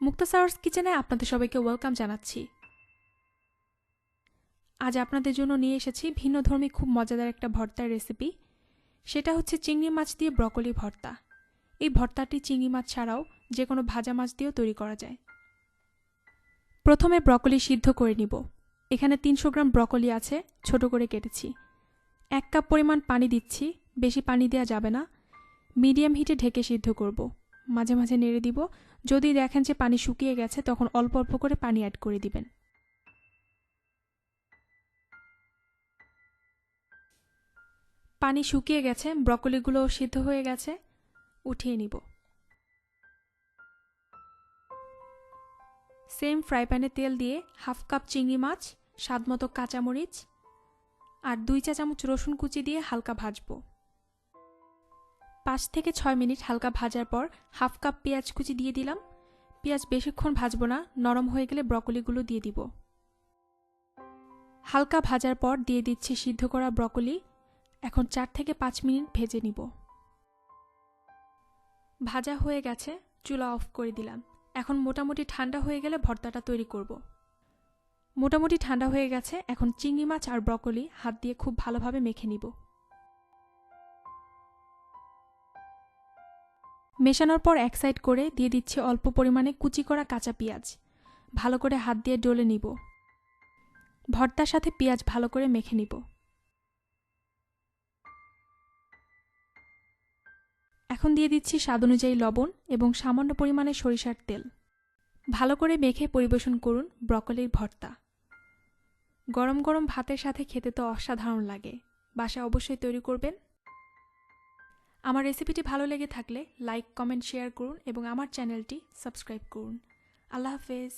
মুক্তা সাওয়ার্স কিচেনে আপনাদের সবাইকে ওয়েলকাম জানাচ্ছি। আজ আপনাদের জন্য নিয়ে এসেছি ভিন্নধর্মী খুব মজাদার একটা ভর্তার রেসিপি। সেটা হচ্ছে চিংড়ি মাছ দিয়ে ব্রকলি ভর্তা। এই ভর্তাটি চিংড়ি মাছ ছাড়াও যে কোনো ভাজা মাছ দিয়েও তৈরি করা যায়। প্রথমে ব্রকলি সিদ্ধ করে নিব। এখানে তিনশো গ্রাম ব্রকলি আছে, ছোট করে কেটেছি। এক কাপ পরিমাণ পানি দিচ্ছি, বেশি পানি দেওয়া যাবে না। মিডিয়াম হিটে ঢেকে সিদ্ধ করব। মাঝে মাঝে নেড়ে দিব। যদি দেখেন যে পানি শুকিয়ে গেছে, তখন অল্প অল্প করে পানি অ্যাড করে দিবেন। পানি শুকিয়ে গেছে, ব্রকলিগুলো সিদ্ধ হয়ে গেছে, উঠিয়ে নিব। সেম ফ্রাই প্যানে তেল দিয়ে হাফ কাপ চিংড়ি মাছ, স্বাদমতো কাঁচামরিচ আর দুই চা চামচ রসুন কুচি দিয়ে হালকা ভাজবো। পাঁচ থেকে ছয় মিনিট হালকা ভাজার পর হাফ কাপ পেঁয়াজ কুচি দিয়ে দিলাম। পেঁয়াজ বেশিক্ষণ ভাজবো না, নরম হয়ে গেলে ব্রকলিগুলো দিয়ে দিব। হালকা ভাজার পর দিয়ে দিচ্ছি সিদ্ধ করা ব্রকলি। এখন চার থেকে পাঁচ মিনিট ভেজে নিব। ভাজা হয়ে গেছে, চুলা অফ করে দিলাম। এখন মোটামুটি ঠান্ডা হয়ে গেলে ভর্তাটা তৈরি করব। মোটামুটি ঠান্ডা হয়ে গেছে, এখন চিংড়ি মাছ আর ব্রকলি হাত দিয়ে খুব ভালোভাবে মেখে নিব। মেশানোর পর এক সাইড করে দিয়ে দিচ্ছি অল্প পরিমাণে কুচি করা কাঁচা পেঁয়াজ। ভালো করে হাত দিয়ে ডলে নিব। ভর্তার সাথে পেঁয়াজ ভালো করে মেখে নিব। এখন দিয়ে দিচ্ছি স্বাদ অনুযায়ী লবণ এবং সামান্য পরিমাণে সরিষার তেল। ভালো করে মেখে পরিবেশন করুন ব্রকলির ভর্তা। গরম গরম ভাতের সাথে খেতে তো অসাধারণ লাগে। বাসা অবশ্যই তৈরি করবেন। আমার রেসিপিটি ভালো লেগে থাকলে লাইক কমেন্ট শেয়ার করুন এবং আমার চ্যানেলটি সাবস্ক্রাইব করুন। আল্লাহ হাফেজ।